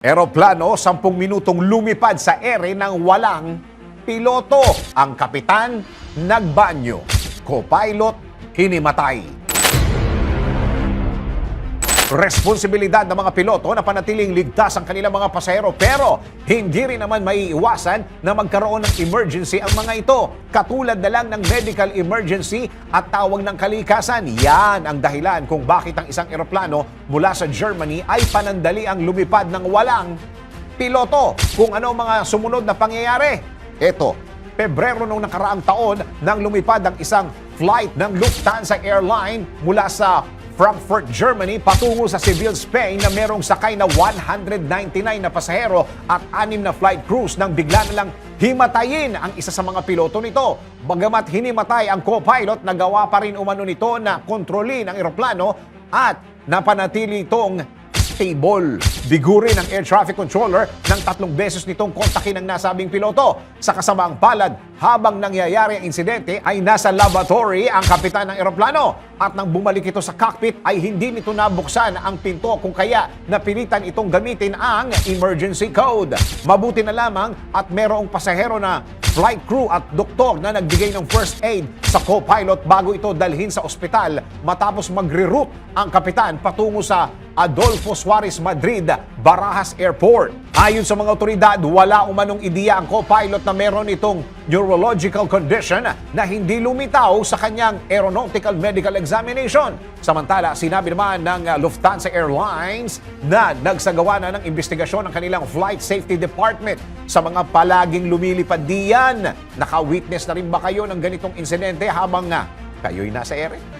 Eroplano, 10 minutong lumipad sa ere ng walang piloto. Ang kapitan, nagbanyo. Co-pilot, hinimatay. Responsibilidad ng mga piloto na panatiling ligtas ang kanilang mga pasahero pero hindi rin naman maiiwasan na magkaroon ng emergency ang mga ito. Katulad na lang ng medical emergency at tawag ng kalikasan. Yan ang dahilan kung bakit ang isang eroplano mula sa Germany ay panandali ang lumipad ng walang piloto. Kung ano mga sumunod na pangyayari. Ito, Pebrero noong nakaraang taon nang lumipad ang isang flight ng Lufthansa Airline mula sa Frankfurt, Germany patungo sa Seville, Spain na merong sakay na 199 na pasahero at anim na flight crews nang bigla na lang himatayin ang isa sa mga piloto nito. Bagamat hinimatay ang co-pilot, nagawa pa rin umano nito na kontrolin ang eroplano at napanatili itong stable. Bigurin ng air traffic controller ng tatlong beses nitong kontakin ang nasabing piloto. Sa kasamaang palad, habang nangyayari ang insidente ay nasa laboratory ang kapitan ng eroplano. At nang bumalik ito sa cockpit ay hindi nito nabuksan ang pinto kung kaya napilitan itong gamitin ang emergency code. Mabuti na lamang at merong pasahero na flight crew at doktor na nagbigay ng first aid sa co-pilot bago ito dalhin sa ospital matapos magre-route ang kapitan patungo sa Adolfo Suarez Madrid, Barajas Airport. Ayon sa mga otoridad, wala umanong ideya ang co-pilot na meron itong neurological condition na hindi lumitaw sa kanyang aeronautical medical examination. Samantala, sinabi naman ng Lufthansa Airlines na nagsagawa na ng investigasyon ng kanilang Flight Safety Department sa mga palaging lumilipad diyan. Naka-witness na rin ba kayo ng ganitong insidente habang uh, kayo'y nasa ere?